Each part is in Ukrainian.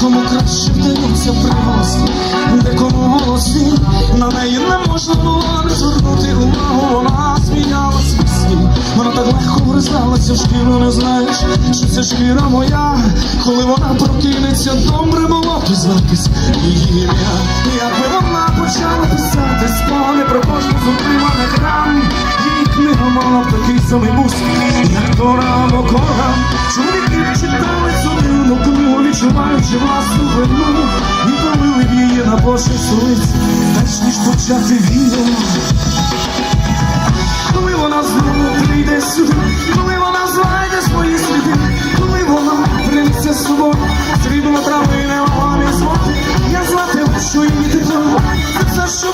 Кому вдається приголосні, декому голосні, на неї не можна було не звернути увагу, вона зміняла свій світ. Вона так легко вризалася в шкіру, не знаєш, що це шкіра моя. Коли вона прокинеться, добре було б дізнатись її ім'я. Якби вона почала писати спогади про кожну з утриманих ран, її книга мала б такий самий муск, як Тора або Коран. Чоловіки читали цю дивну книгу, відчуваючи власну вину, на перш ніж почати війну. Коли вона знову прийде сюди, коли вона знайде свої сліди, коли вона принесе собою срібло травине вогони звати, я знатиму, що її тримав, це все, що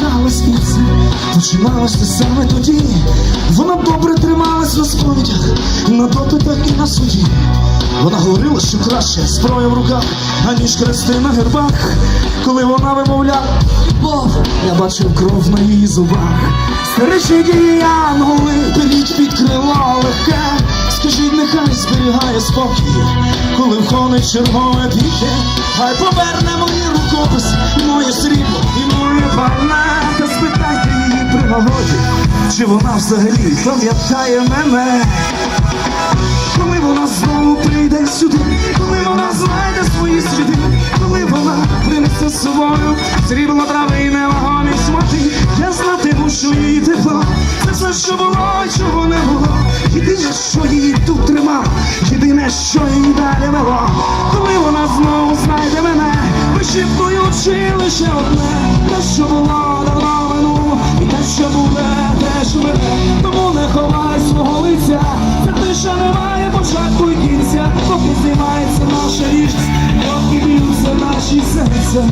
вона прокидалась і це починалося саме тоді. Вона добре трималась на сповідях, на допитах і на суді. Вона говорила, що краще зброя в руках, аніж хрести на гербах. Коли вона вимовляла Бог, я бачив кров на її зубах. Стережіть її янголи, беріть під крило легке. Скажіть, нехай зберігає спокій, коли входить чергове піке, хай поверне чи вона взагалі пам'ятає мене. Коли вона знову прийде сюди, коли вона знайде свої сліди, коли вона принесе з собою срібло вагон і смати, я знатиму, що її тепло, це все, що було, і чого не було. Єдине, що її тут тримало, єдине, що її далі вело, коли вона знову знайде мене, вишіптуючи лише одне, те, що було давно минуло, і те, що буде, теж мене, тому не ховай свого лиця, це тиша не має початку і кінця, поки знімається наша ніжність, поки б'ються наші серця,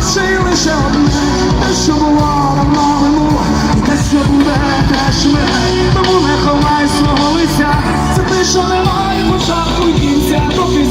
вишіптуючи лише одне, те, що було давно минуло, те, що буде, теж мене, тому не ховай свого лиця, це те, що немає початку кінця, поки